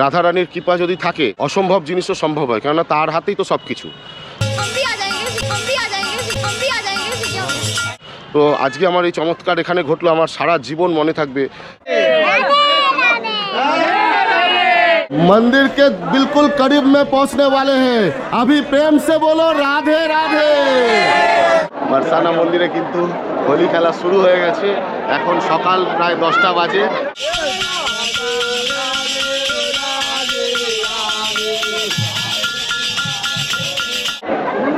রাধারানীর কৃপা যদি থাকে অসম্ভব জিনিসও সম্ভব হয় কেননা তার হাতেই তো সব কিছু हम भी आ जाएंगे हम भी आ जाएंगे हम भी आ जाएंगे सीएम তো আজকে আমার এই চমৎকার এখানে ঘটলো আমার সারা জীবন মনে থাকবে मंदिर के बिल्कुल करीब में पहुंचने वाले हैं अभी प्रेम से बोलो राधे राधे বারসানা মন্দিরে কিন্তু হোলি খেলা শুরু হয়ে গেছে এখন সকাল প্রায় দশটা বাজে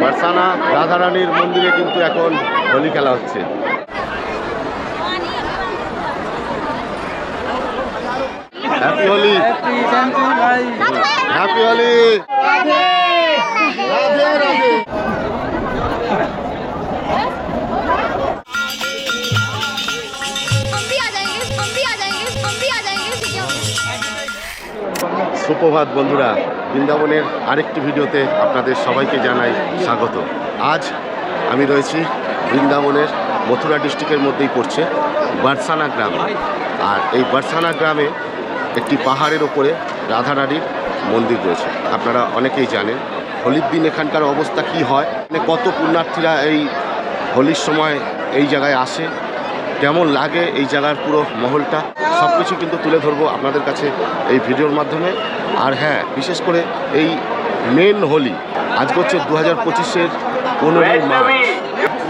বারসানা রাধারানীর মন্দিরে কিন্তু এখন হোলি খেলা হচ্ছে। হ্যাপি হোলি হ্যাপি হোলি সুপ্রভাত বন্ধুরা। বৃন্দাবনের আরেকটি ভিডিওতে আপনাদের সবাইকে জানাই স্বাগত। আজ আমি রয়েছি বৃন্দাবনের মথুরা ডিস্ট্রিক্টের মধ্যেই পড়ছে বারসানা গ্রাম। আর এই বারসানা গ্রামে একটি পাহাড়ের ওপরে রাধারানীর মন্দির রয়েছে। আপনারা অনেকেই জানেন হোলির দিন এখানকার অবস্থা কি হয়? মানে কত পুণ্যার্থীরা এই হোলির সময় এই জায়গায় আসে? কেমন লাগে এই জায়গার পুরো মহলটা সব কিছু কিন্তু তুলে ধরবো আপনাদের কাছে এই ভিডিওর মাধ্যমে। আর হ্যাঁ বিশেষ করে এই মেন হোলি আজকে হচ্ছে দু হাজার পঁচিশের পনেরোই মার্চ।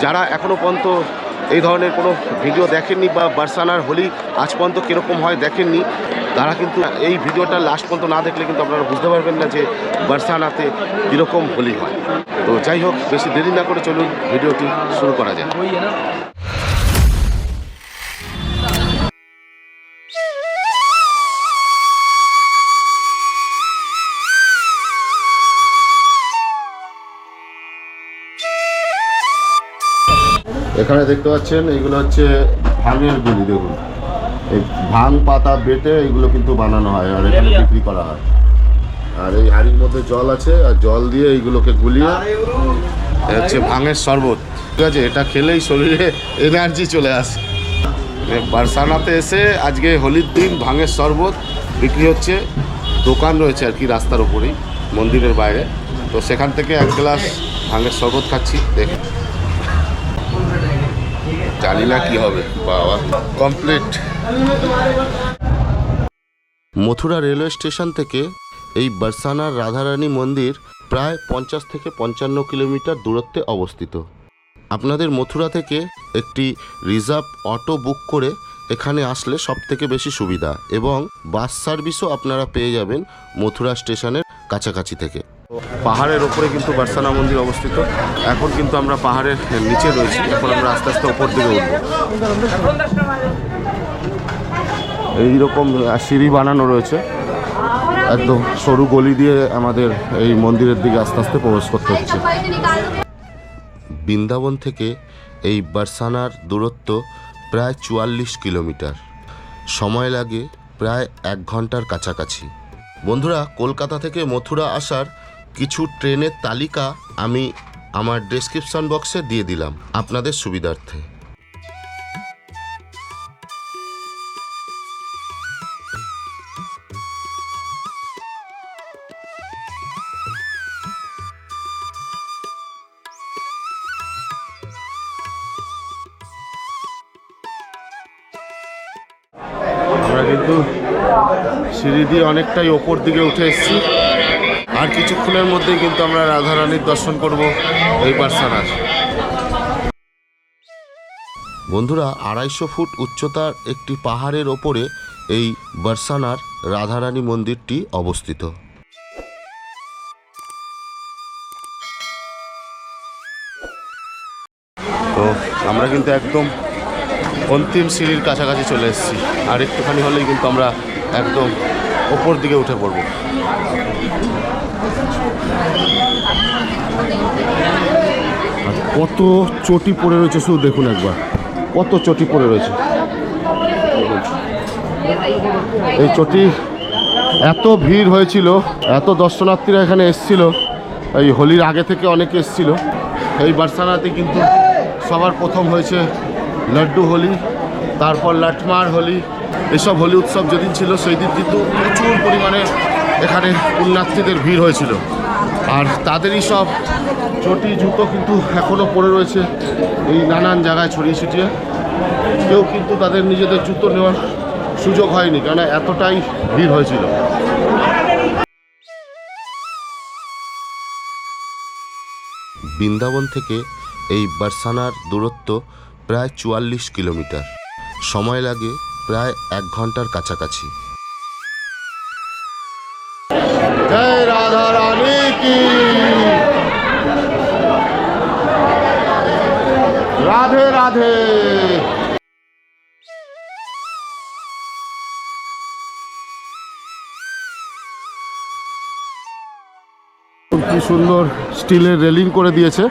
যারা এখনও পর্যন্ত এই ধরনের কোনো ভিডিও দেখেননি বা বার্সানার হোলি আজ পর্যন্ত কীরকম হয় দেখেননি তারা কিন্তু এই ভিডিওটা লাস্ট পর্যন্ত না দেখলে কিন্তু আপনারা বুঝতে পারবেন না যে বার্সানাতে কীরকম হোলি হয়। তো যাই হোক বেশি দেরি না করে চলুন ভিডিওটি শুরু করা যায় এখানে দেখতে পাচ্ছেন এইগুলো হচ্ছে ভাঙের গুলি দেখুন। এই ভাঙ পাতা বেটে এইগুলো কিন্তু বানানো হয় আর এখানে বিক্রি করা হয়। আর এই হাড়ির মধ্যে জল আছে আর জল দিয়ে এইগুলোকে গুলিয়ে হচ্ছে ভাঙের শরবত। ঠিক আছে এটা খেলেই শরীরে এনার্জি চলে আসে। বারসানাতে এসে আজকে হোলির দিন ভাঙের শরবত বিক্রি হচ্ছে। দোকান রয়েছে আর কি রাস্তার ওপরেই মন্দিরের বাইরে। তো সেখান থেকে এক গ্লাস ভাঙের শরবত খাচ্ছি দেখে। জানি না কি হবে, বাবা। কমপ্লিট মথুরা রেলওয়ে স্টেশন থেকে এই বারসানার রাধারানী মন্দির প্রায় পঞ্চাশ থেকে পঞ্চান্ন কিলোমিটার দূরত্বে অবস্থিত। আপনাদের মথুরা থেকে একটি রিজার্ভ অটো বুক করে এখানে আসলে সব থেকে বেশি সুবিধা এবং বাস সার্ভিসও আপনারা পেয়ে যাবেন মথুরা স্টেশনের কাছাকাছি থেকে। পাহাড়ের ওপরে কিন্তু বারসানা মন্দির অবস্থিত। এখন কিন্তু আমরা পাহাড়ের নিচে রয়েছি। এখন আমরা আস্তে আস্তে ওপর দিকে উঠবো। এইরকম সিঁড়ি বানানো রয়েছে। একদম সরু গলি দিয়ে আমাদের এই মন্দিরের দিকে আস্তে আস্তে প্রবেশ করতে হচ্ছে। বৃন্দাবন থেকে এই বারসানার দূরত্ব প্রায় চুয়াল্লিশ কিলোমিটার। সময় লাগে প্রায় এক ঘণ্টার কাছাকাছি। বন্ধুরা, কলকাতা থেকে মথুরা আসার কিছু ট্রেনের তালিকা আমি আমার ডেসক্রিপশন বক্সে দিয়ে দিলাম আপনাদের সুবিধার্থে। আমরা কিন্তু সিঁড়ি দিয়ে অনেকটাই ওপর দিকে উঠে এসেছি। আর কিছুক্ষণের মধ্যেই কিন্তু আমরা রাধারানীর দর্শন করব এই বারসানার বন্ধুরা, আড়াইশো ফুট উচ্চতার একটি পাহাড়ের ওপরে এই বারসানার রাধারানী মন্দিরটি অবস্থিত। তো আমরা কিন্তু একদম অন্তিম সিঁড়ির কাছাকাছি চলে এসেছি। আর একটুখানি হলেই কিন্তু আমরা একদম ওপর দিকে উঠে পড়ব আর কত চটি পড়ে রয়েছে? শুধু দেখুন একবার। কত চটি পড়ে রয়েছে? এই চটি এত ভিড় হয়েছিল, এত দর্শনার্থীরা এখানে এসছিল, এই হোলির আগে থেকে অনেকে এসছিল। এই বার্সানাতে কিন্তু সবার প্রথম হয়েছে লাড্ডু হোলি, তারপর লাটমার হোলি, এসব হোলি উৎসব যেদিন ছিল, সেই দিন কিন্তু প্রচুর পরিমাণে এখানে পুণ্যার্থীদের ভিড় হয়েছিল। আর তাদেরই সব চটি জুতো কিন্তু এখনও পড়ে রয়েছে এই নানান জায়গায় ছড়িয়ে ছিটিয়ে। কেউ কিন্তু তাদের নিজেদের জুতো নেওয়ার সুযোগ হয়নি কেননা এতটাই ভিড় হয়েছিল। বৃন্দাবন থেকে এই বারসানার দূরত্ব প্রায় চুয়াল্লিশ কিলোমিটার। সময় লাগে প্রায় এক ঘণ্টার কাছাকাছি। জয় রাধা রানী। কি রাধে রাধে কি সুন্দর স্টিলের রেলিং করে দিয়েছে।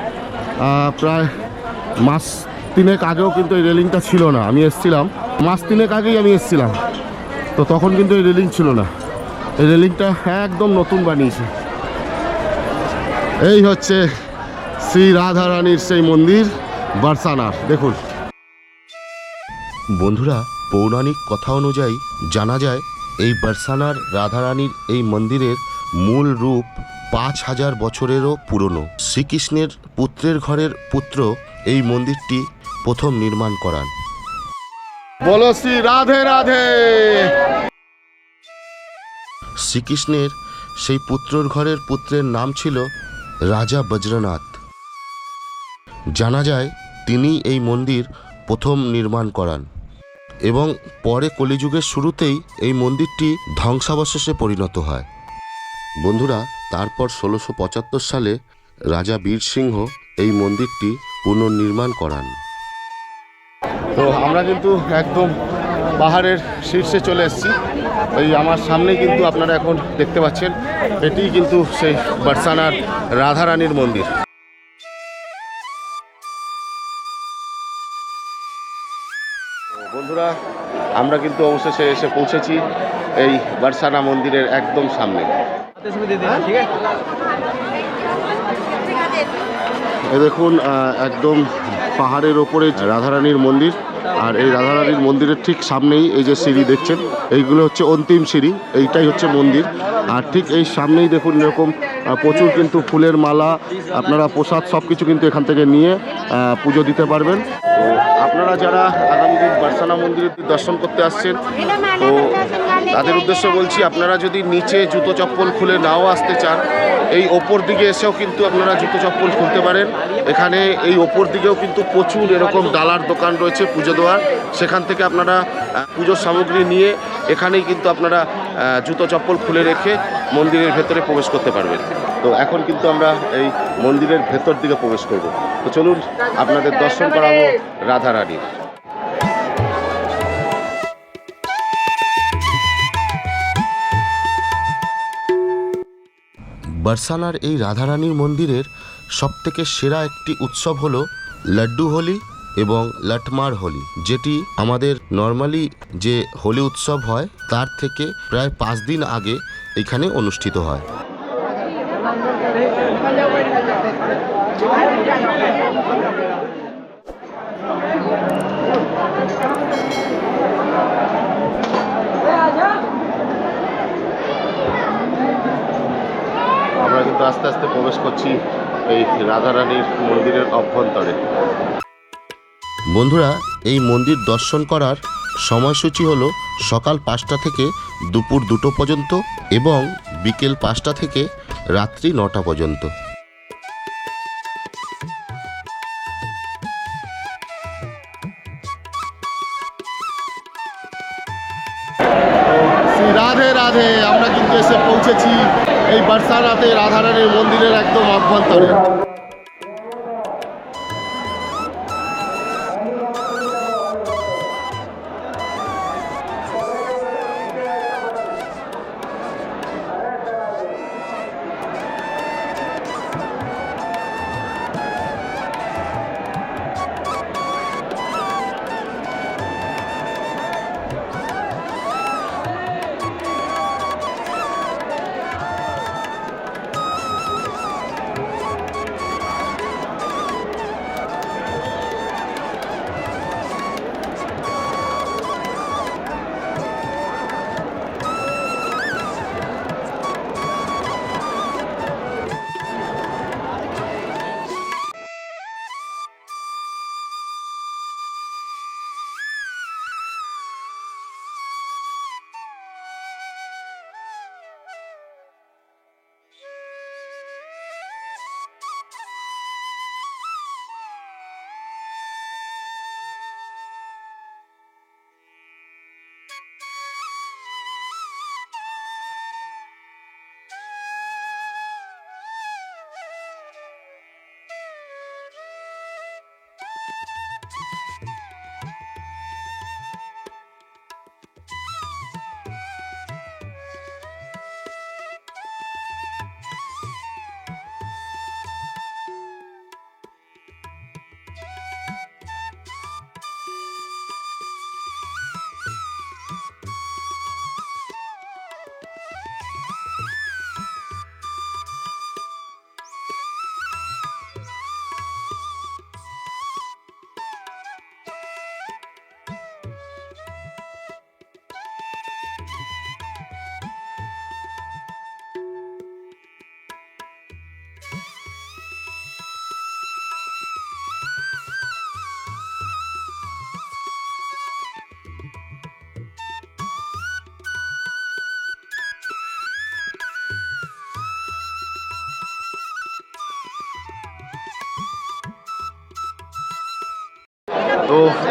প্রায় মাস তিনেক আগেও কিন্তু এই রেলিংটা ছিল না, আমি এসছিলাম। মাস তিনেক আগেই আমি এসছিলাম। তো তখন কিন্তু এই রেলিং ছিল না। এই রেলিংটা একদম নতুন বানিয়েছে। এই হচ্ছে শ্রী রাধা রানীর সেই মন্দির বারসানার দেখুন। বন্ধুরা পৌরাণিক কথা অনুযায়ী জানা যায় এই বারসানার রাধারানীর এই মন্দিরের মূল রূপ পাঁচ হাজার বছরেরও পুরনো। শ্রীকৃষ্ণের পুত্রের ঘরের পুত্র এই মন্দিরটি প্রথম নির্মাণ করান। বলো শ্রী রাধে রাধে! শ্রীকৃষ্ণের সেই পুত্রর ঘরের পুত্রের নাম ছিল রাজা বজ্রনাথ। জানা যায় তিনি এই মন্দির প্রথম নির্মাণ করান এবং পরে কলিযুগের শুরুতেই এই মন্দিরটি ধ্বংসাবশেষে পরিণত হয়। বন্ধুরা, তারপর ষোলোশো পঁচাত্তর সালে রাজা বীর সিংহ এই মন্দিরটি পুনর্নির্মাণ করান। তো আমরা কিন্তু একদম পাহাড়ের শীর্ষে চলে এসেছি। এই আমার সামনে কিন্তু আপনারা এখন দেখতে পাচ্ছেন, এটি কিন্তু সেই বারসানার রাধারানীর মন্দির। বন্ধুরা, আমরা কিন্তু অবশেষে এসে পৌঁছেছি এই বারসানা মন্দিরের একদম সামনে। দেখুন একদম পাহাড়ের ওপরে রাধারানীর মন্দির, আর এই রাধারানীর মন্দিরের ঠিক সামনেই এই যে সিঁড়ি দেখছেন, এইগুলো হচ্ছে অন্তিম সিঁড়ি, এইটাই হচ্ছে মন্দির। আর ঠিক এই সামনেই দেখুন এরকম প্রচুর কিন্তু ফুলের মালা, আপনারা প্রসাদ সব কিছু কিন্তু এখান থেকে নিয়ে পুজো দিতে পারবেন। তো আপনারা যারা আগামী দিন বারসানা মন্দিরের দর্শন করতে আসছেন, তো তাদের উদ্দেশ্যে বলছি, আপনারা যদি নিচে জুতো চপ্পল খুলে নাও আসতে চান এই ওপর দিকে এসেও কিন্তু আপনারা জুতো চপ্পল খুলতে পারেন। এখানে এই ওপর দিকেও কিন্তু প্রচুর এরকম ডালার দোকান রয়েছে পুজো দেওয়ার। সেখান থেকে আপনারা পুজোর সামগ্রী নিয়ে এখানেই কিন্তু আপনারা জুতো চপ্পল খুলে রেখে মন্দিরের ভেতরে প্রবেশ করতে পারবেন। তো এখন কিন্তু আমরা এই মন্দিরের ভেতর দিকে প্রবেশ করব। তো চলুন, আপনাদের দর্শন করাবো রাধা বারসানার এই রাধারানীর মন্দিরের সবথেকে সেরা একটি উৎসব হলো লাড্ডু হোলি এবং লটমার হোলি, যেটি আমাদের নর্মালি যে হোলি উৎসব হয়, তার থেকে প্রায় পাঁচ দিন আগে এখানে অনুষ্ঠিত হয়। আমরা কিন্তু আস্তে আস্তে প্রবেশ করছি এই রাধারানীর মন্দিরের অভ্যন্তরে। বন্ধুরা, এই মন্দির দর্শন করার সময়সূচি হলো সকাল পাঁচটা থেকে দুপুর দুটো পর্যন্ত এবং বিকেল পাঁচটা থেকে রাত্রি নটা পর্যন্ত। মন্দিরের একদম অভ্যন্তরে।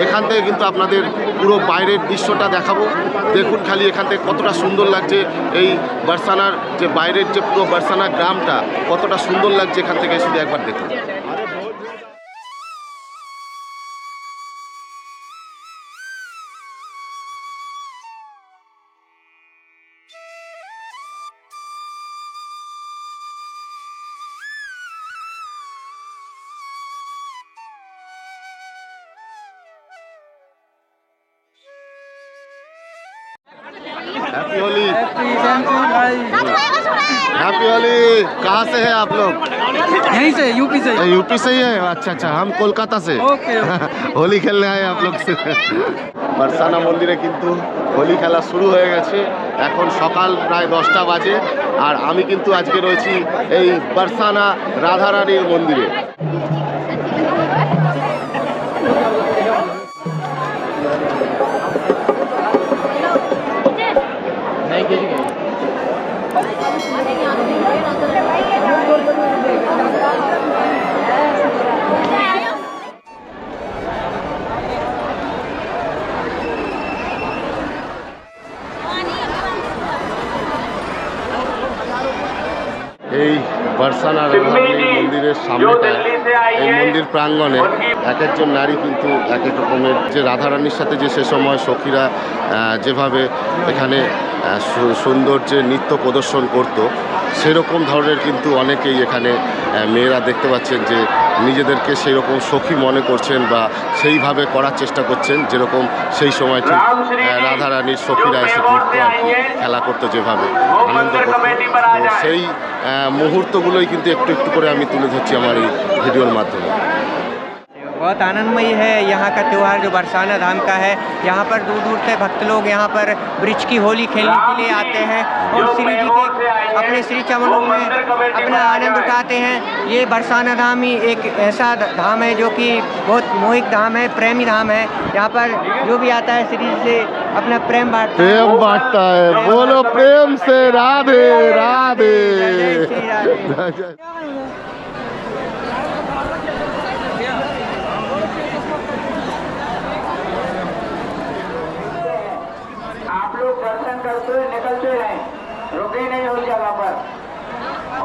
এখান থেকে কিন্তু আপনাদের পুরো বাইরের দৃশ্যটা দেখাবো। দেখুন খালি এখান থেকে কতটা সুন্দর লাগছে এই বার্সানার যে বাইরের যে পুরো বার্সানা গ্রামটা, কতটা সুন্দর লাগছে এখান থেকে শুধু একবার দেখুন। हैप्पी होली हैप्पी होली कहाँ से है आप लोग यहीं से यूपी से यूपी से ही है अच्छा अच्छा हम कोलकाता से ओके হোলি খেলতে আয় आप लोग से বারসানা মন্দিরে কিন্তু হোলি খেলা শুরু হয়ে গেছে এখন সকাল প্রায় দশটা বাজে আর আমি কিন্তু আজকে রয়েছি এই বারসানা রাধারানীর মন্দিরে এই বারসানা মন্দিরের সামনেটা এই মন্দির প্রাঙ্গণে এক একজন নারী কিন্তু এক এক রকমের যে রাধারানীর সাথে যে সে সময় সখীরা যেভাবে এখানে আহ, সু- সুন্দর যে নৃত্য প্রদর্শন করত। সেরকম ধরনের কিন্তু অনেকেই এখানে মেয়েরা দেখতে পাচ্ছেন যে নিজেদেরকে সেই রকম সখী মনে করছেন বা সেইভাবে করার চেষ্টা করছেন যেরকম সেই সময় ঠিক রাধারানীর সখীরা এসে করতো আর কি খেলা করতো যেভাবে আনন্দ করতো। সেই মুহূর্তগুলোই কিন্তু একটু একটু করে আমি তুলে ধরছি আমার এই ভিডিওর মাধ্যমে। बहुत आनंदमयी है। यहाँ का त्यौहार जो बरसाना धाम का है यहाँ पर दूर दूर से भक्त लोग यहाँ पर ब्रिज की होली खेलने के लिए आते हैं और श्री जी के अपने श्री चरणों में अपना आनंद उठाते हैं। ये बरसाना धाम ही एक ऐसा धाम है जो कि बहुत मोहिक धाम है प्रेमी धाम है। यहाँ पर जो भी आता है श्री जी से अपना प्रेम बांट प्रेम बांटता है। बोलो प्रेम से राधे। राधे।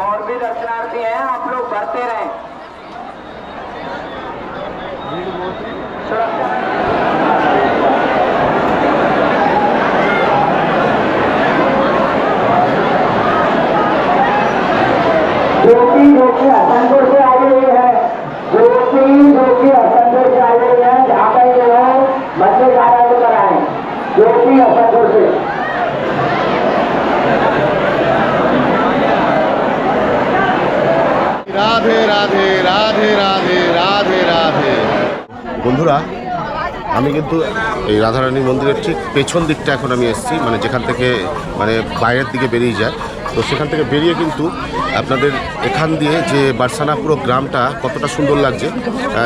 और भी दर्शनार्थी हैं आप लोग भरते रहें। सुरक्षा আমি কিন্তু এই রাধারানী মন্দিরের ঠিক পেছন দিকটা এখন আমি এসেছি মানে যেখান থেকে মানে বাইরের দিকে বেরিয়ে যায়। তো সেখান থেকে বেরিয়ে কিন্তু আপনাদের এখান দিয়ে যে বারসানা পুরো গ্রামটা কতটা সুন্দর লাগছে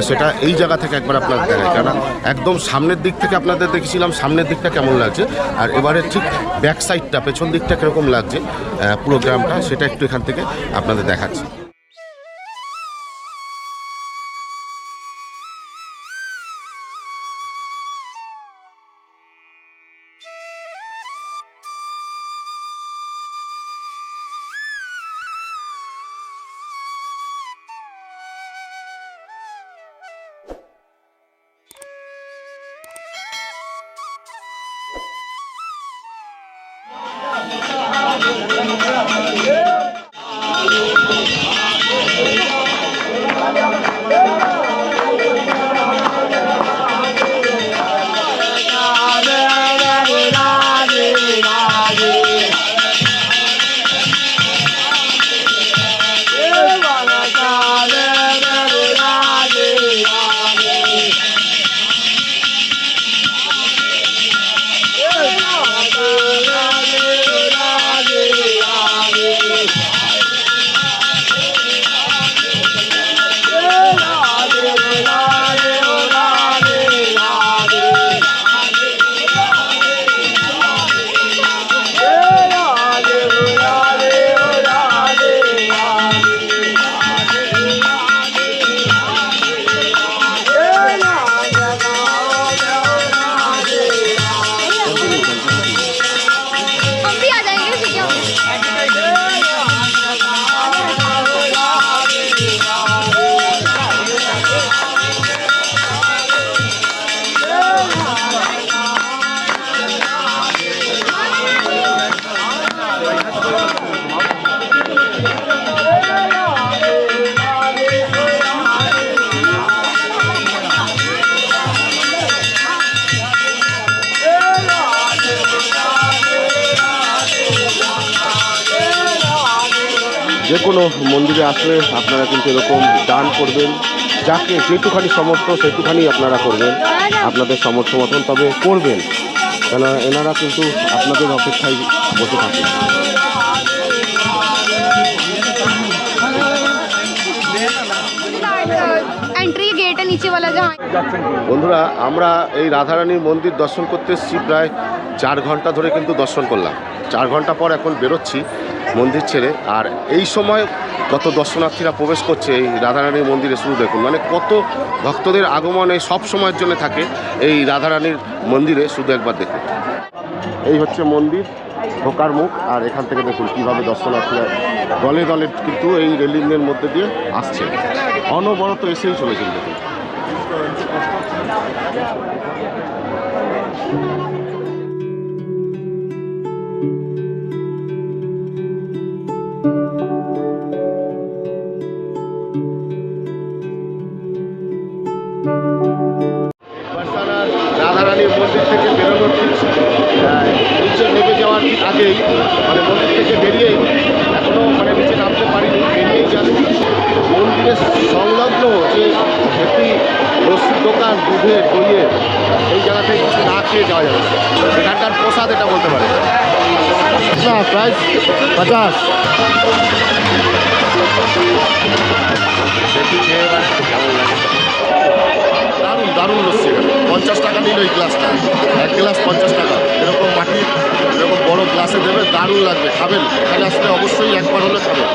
সেটা এই জায়গা থেকে একবার আপনাদের দেখায় কেন একদম সামনের দিক থেকে আপনাদের দেখেছিলাম, সামনের দিকটা কেমন লাগছে। আর এবারে ঠিক ব্যাক সাইডটা পেছন দিকটা কীরকম লাগছে পুরো গ্রামটা, সেটা একটু এখান থেকে আপনাদের দেখাচ্ছি। মন্দিরে আসলে আপনারা কিন্তু এরকম দান করবেন। যাকে যেটুখানি সমর্থ সেটুখানি আপনারা করবেন আপনাদের সমর্থ মতন তবে করবেন। কেন এনারা কিন্তু আপনাদের অপেক্ষায় বসে থাকেন। বন্ধুরা আমরা এই রাধারানীর মন্দির দর্শন করতে এসেছি। প্রায় চার ঘণ্টা ধরে কিন্তু দর্শন করলাম। চার ঘণ্টা পর এখন বেরোচ্ছি। মন্দির ছেড়ে। আর এই সময় কত দর্শনার্থীরা প্রবেশ করছে, এই রাধারানীর মন্দিরে শুরু দেখুন মানে কত ভক্তদের আগমন সব সময়ের জন্য থাকে এই রাধারানীর মন্দিরে, শুধু একবার দেখুন। এই হচ্ছে মন্দির, ঢোকার মুখ, আর এখান থেকে দেখুন কীভাবে দর্শনার্থীরা দলে দলে কিন্তু এই রেলিংয়ের মধ্যে দিয়ে আসছে। অনবরত এসেই চলেছেন দেখুন। প্রসাদ এটা বলতে পারে। না প্রাইস লাগে দারুণ দারুণ লস্যি পঞ্চাশ টাকা নিল এই গ্লাসটা। এক গ্লাস পঞ্চাশ টাকা। এরকম মাটি এরকম বড় গ্লাসে দেবে, দারুণ লাগবে। খাবেন। এখানে আসলে অবশ্যই একবার হলে খাবেন।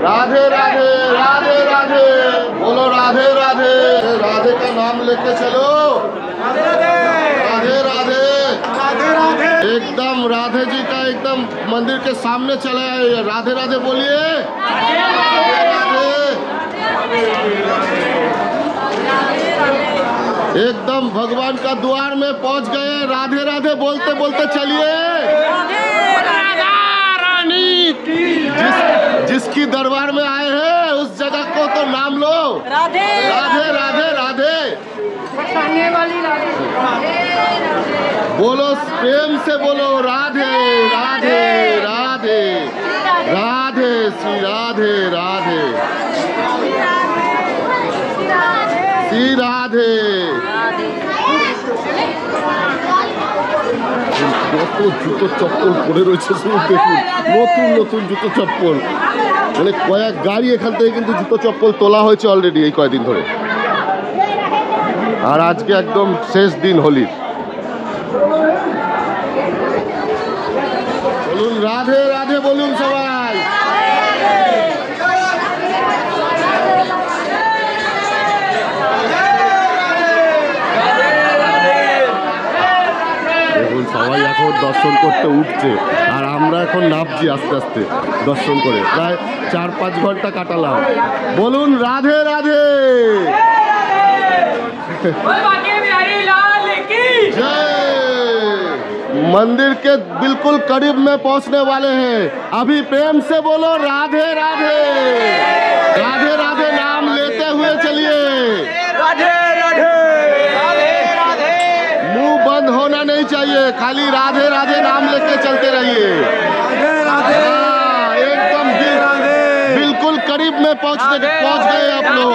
राधे राधे राधे राधे। बोलो राधे राधे। राधे का नाम लेके चलो। राधे राधे। राधे राधे। एकदम राधे जी का एकदम मंदिर के सामने चले आए। राधे राधे बोलिए। राधे राधे। एकदम भगवान का द्वार में पहुँच गए। राधे राधे बोलते बोलते चलिए। जिस जिसकी दरबार में आए हैं उस जगह को तो नाम लो। राधे। राधे राधे राधे। बोलो प्रेम से बोलो राधे राधे राधे। राधे श्री राधे राधे। श्री राधे। কত জুতো চপ্পল পরে রয়েছে শুধু দেখুন। নতুন নতুন জুতো চপ্পল। মানে কয়েক গাড়ি এখান থেকে কিন্তু জুতো চপ্পল তোলা হয়েছে অলরেডি এই কয়েকদিন ধরে। আর আজকে একদম শেষ দিন হোলির। বলুন, রাধে রাধে বলুন সবাই। সবাই এখন দর্শন করতে উঠছে আর আমরা এখন নামছি আস্তে আস্তে দর্শন করে প্রায় চার পাঁচ ঘন্টা কাটালাম বলুন রাধে রাধে बाकी बिहारी लाल की जय मंदिर के बिल्कुल करीब में पहुंचने वाले हैं अभी प्रेम से बोलो राधे राधे राधे राधे नाम लेते हुए चलिए राधे राधे राधे राधे मुँह बंद होना नहीं चाहिए खाली राधे राधे नाम लेके चलते रहिए। हाँ, एकदम बिल- बिल्कुल करीब में पहुँचने पहुँच गए आप लोग।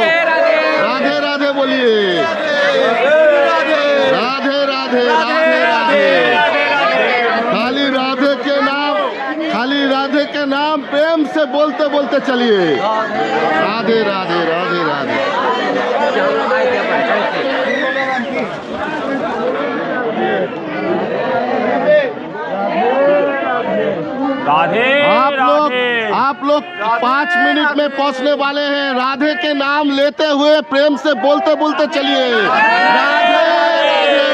राधे राधे। बोलिए। राधे राधे राधे राधे खाली राधे के नाम खाली राधे के नाम प्रेम से बोलते बोलते चलिए। राधे राधे राधे राधे। राधे आप लोग आप लोग पाँच मिनट में पहुंचने वाले हैं राधे के नाम लेते हुए प्रेम से बोलते बोलते चलिए राधे राधे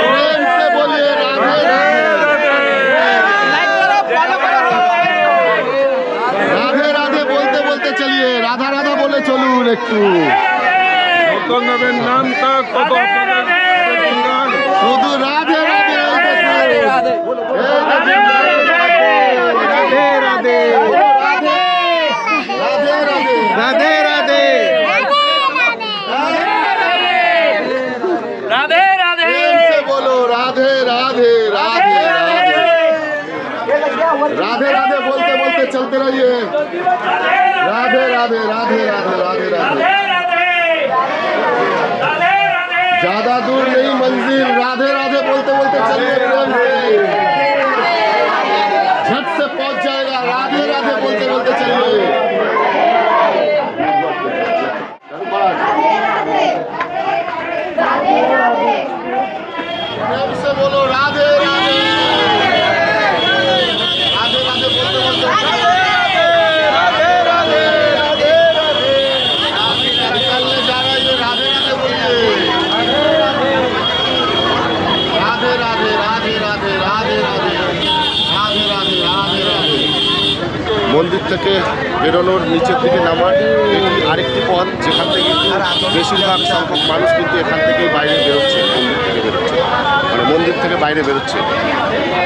प्रेम से बोलिए राधे राधे राधे बोलते बोलते चलिए राधा राधा बोले চলুন একটু কত নেবেন নামটা কত শুধু রাধে রাধে এই দেখুন। राधे राधे राधे। राधे राधे। राधे राधे। राधे से बोलो राधे राधे राधे राधे राधे। राधे। बोलते बोलते चलते रहिए। राधे राधे राधे राधे राधे राधे। ज़्यादा दूर नहीं मंजिल। राधे राधे बोलते बोलते चलिए प्रेम বলতে চাই থেকে বেরোনোর নিচের দিকে নামার এটি আরেকটি পথ যেখান থেকে বেশিরভাগ সংখ্যক মানুষ কিন্তু এখান থেকেই বাইরে বেরোচ্ছে, মন্দির থেকে বেরোচ্ছে মানে মন্দির থেকে বাইরে বেরোচ্ছে।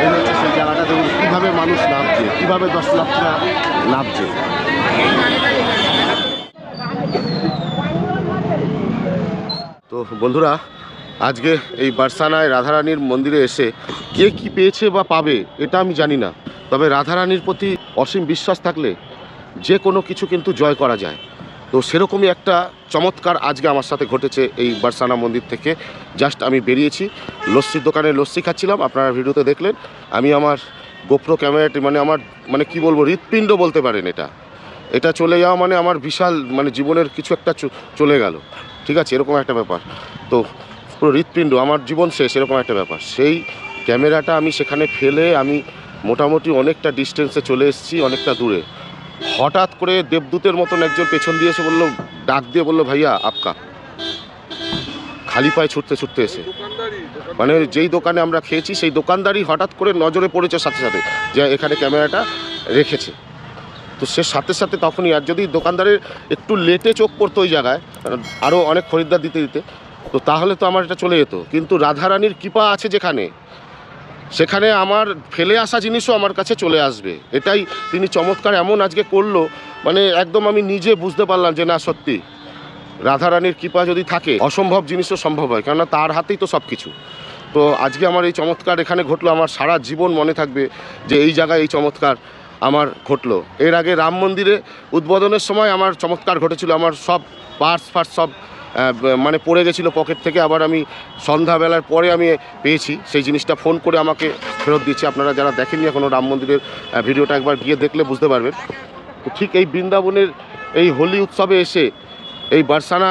এই হচ্ছে সেই জায়গাটা, দেখুন কীভাবে মানুষ নামছে, কীভাবে দর্শনার্থীরা নামছে। তো বন্ধুরা, আজকে এই বারসানায় রাধারানীর মন্দিরে এসে কে কি পেয়েছে বা পাবে, এটা আমি জানি না। তবে রাধারানীর প্রতি অসীম বিশ্বাস থাকলে যে কোনো কিছু কিন্তু জয় করা যায়। তো সেরকমই একটা চমৎকার আজকে আমার সাথে ঘটেছে এই বারসানা মন্দির থেকে। জাস্ট আমি বেরিয়েছি, লস্যির দোকানে লস্যি খাচ্ছিলাম, আপনারা ভিডিওতে দেখলেন। আমি আমার গোপ্রো ক্যামেরাটি মানে আমার মানে কি বলব, হৃৎপিণ্ড বলতে পারেন এটা। এটা চলে যাওয়া মানে আমার বিশাল মানে জীবনের কিছু একটা চলে গেল। ঠিক আছে, এরকম একটা ব্যাপার। তো পুরো হৃৎপিণ্ড, আমার জীবন শেষ, এরকম একটা ব্যাপার। সেই ক্যামেরাটা আমি সেখানে ফেলে আমি মোটামুটি অনেকটা ডিস্টেন্সে চলে এসেছি, অনেকটা দূরে। হঠাৎ করে দেবদূতের মতন একজন পেছন দিয়ে এসে বলল, ডাক দিয়ে বলল, ভাইয়া, আপকা। খালি পায়ে ছুটতে ছুটতে এসে। মানে যেই দোকানে আমরা খেয়েছি, সেই দোকানদারই হঠাৎ করে নজরে পড়েছে সাথে সাথে যে এখানে ক্যামেরাটা রেখেছে। তো সে সাথে সাথে তখনই, আর যদি দোকানদারের একটু লেটে চোখ পড়তো ওই জায়গায় আরও অনেক খরিদ্দার দিতে দিতে, তো তাহলে তো আমার এটা চলে যেত। কিন্তু রাধারানীর কৃপা আছে যেখানে সেখানে আমার ফেলে আসা জিনিসও আমার কাছে চলে আসবে। এটাই তিনি চমৎকার এমন আজকে করল মানে একদম আমি নিজে বুঝতে পারলাম যে না, সত্যি। রাধারানীর কৃপা যদি থাকে, অসম্ভব জিনিসও সম্ভব হয়, কেননা তার হাতেই তো সব কিছু তো আজকে আমার এই চমৎকার এখানে ঘটলো, আমার সারা জীবন মনে থাকবে যে এই জায়গায় এই চমৎকার আমার ঘটলো। এর আগে রাম মন্দিরে উদ্বোধনের সময় আমার চমৎকার ঘটেছিল, আমার সব পার্টস ফার্টস সব মানে পড়ে গেছিল পকেট থেকে, আবার আমি সন্ধ্যাবেলার পরে আমি পেয়েছি। সেই জিনিসটা ফোন করে আমাকে ফেরত দিচ্ছে আপনারা যারা দেখেননি এখনও রাম মন্দিরের ভিডিওটা একবার গিয়ে দেখলে বুঝতে পারবেন। তো ঠিক এই বৃন্দাবনের এই হোলি উৎসবে এসে এই বারসানা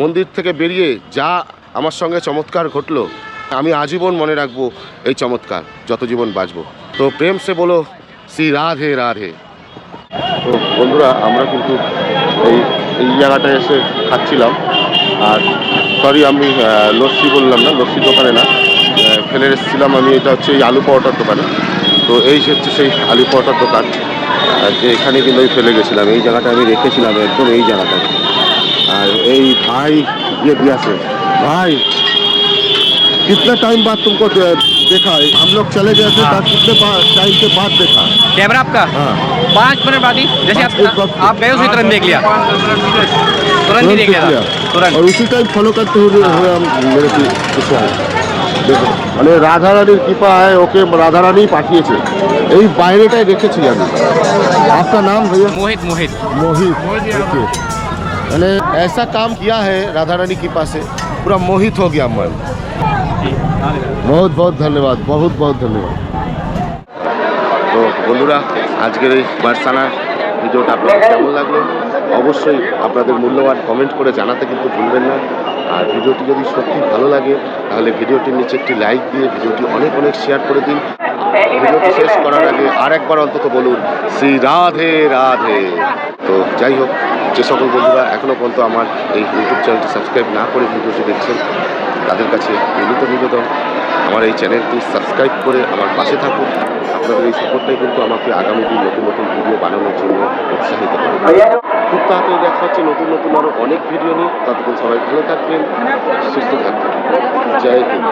মন্দির থেকে বেরিয়ে যা আমার সঙ্গে চমৎকার ঘটলো, আমি আজীবন মনে রাখব এই চমৎকার, যত জীবন বাঁচবো। তো প্রেম সে বলো, শ্রী রাধে রাধে। তো বন্ধুরা, আমরা কিন্তু এই এই জায়গাটায় এসে খাচ্ছিলাম। আর সরি আমি আহ, লস্যি বললাম না লস্যি দোকানে না আহ, ফেলে এসেছিলাম আমি এটা হচ্ছে এই আলু পরোটার দোকানে তো এই হচ্ছে সেই আলু পরোটার দোকান আর যে এখানে কিন্তু আমি ফেলে গেছিলাম এই জায়গাটা আমি রেখেছিলাম একদম এই জায়গাটায় और यही भाई ये दिया से भाई कितने टाइम बाद तुमको दे- देखा हम लोग चले गए थे तब कितने टाइम के बाद देखा कैमरा आपका हाँ पाँच मिनट बाद ही जैसे पाँच मिनट बाद। आप आप गए उसी तुरंत देख लिया तुरंत ही देख लिया था। तुरंत और उसी टाइम फॉलो करते हुए हुए हम मेरे पी- पीछे आए দেখো মানে রাধারানীর কৃপা হয় ওকে রাধারানী পাঠিয়েছে এই বাইরেটাই রেখেছি আমি আপনার নাম भैया मोहित मोहित मोहित देखिए मैंने ऐसा काम किया है राधा रानी कृपा से पूरा मोहित हो गया मन बहुत बहुत धन्यवाद बहुत बहुत धन्यवाद তো বন্ধুরা আজকের এই বারসানা ভিডিওটা আপনাদের কেমন লাগলো অবশ্যই আপনাদের মূল্যবান কমেন্ট করে জানাতে কিন্তু ভুলবেন না আর ভিডিওটি যদি সত্যি ভালো লাগে তাহলে ভিডিওটির নিচে একটি লাইক দিয়ে ভিডিওটি অনেক অনেক শেয়ার করে দিন ভিডিওটি শেষ করার আগে আর একবার অন্তত বলুন শ্রী রাধে রাধে তো যাই হোক যে সকল বন্ধুরা এখনও পর্যন্ত আমার এই ইউটিউব চ্যানেলটি সাবস্ক্রাইব না করে ভিডিওটি দেখছেন, তাদের কাছে বিনীত নিবেদন, আমার এই চ্যানেলটি সাবস্ক্রাইব করে আমার পাশে থাকুন। আপনাদের এই সাপোর্টটাই কিন্তু আমাকে আগামী দিন নতুন নতুন ভিডিও বানানোর জন্য উৎসাহিত করে খুব তাড়াতাড়ি দেখা হচ্ছে নতুন নতুন আরও অনেক ভিডিও নিয়ে। ততক্ষণ সবাই ভালো থাকবেন, সুস্থ থাকবেন। জয় হিন্দ।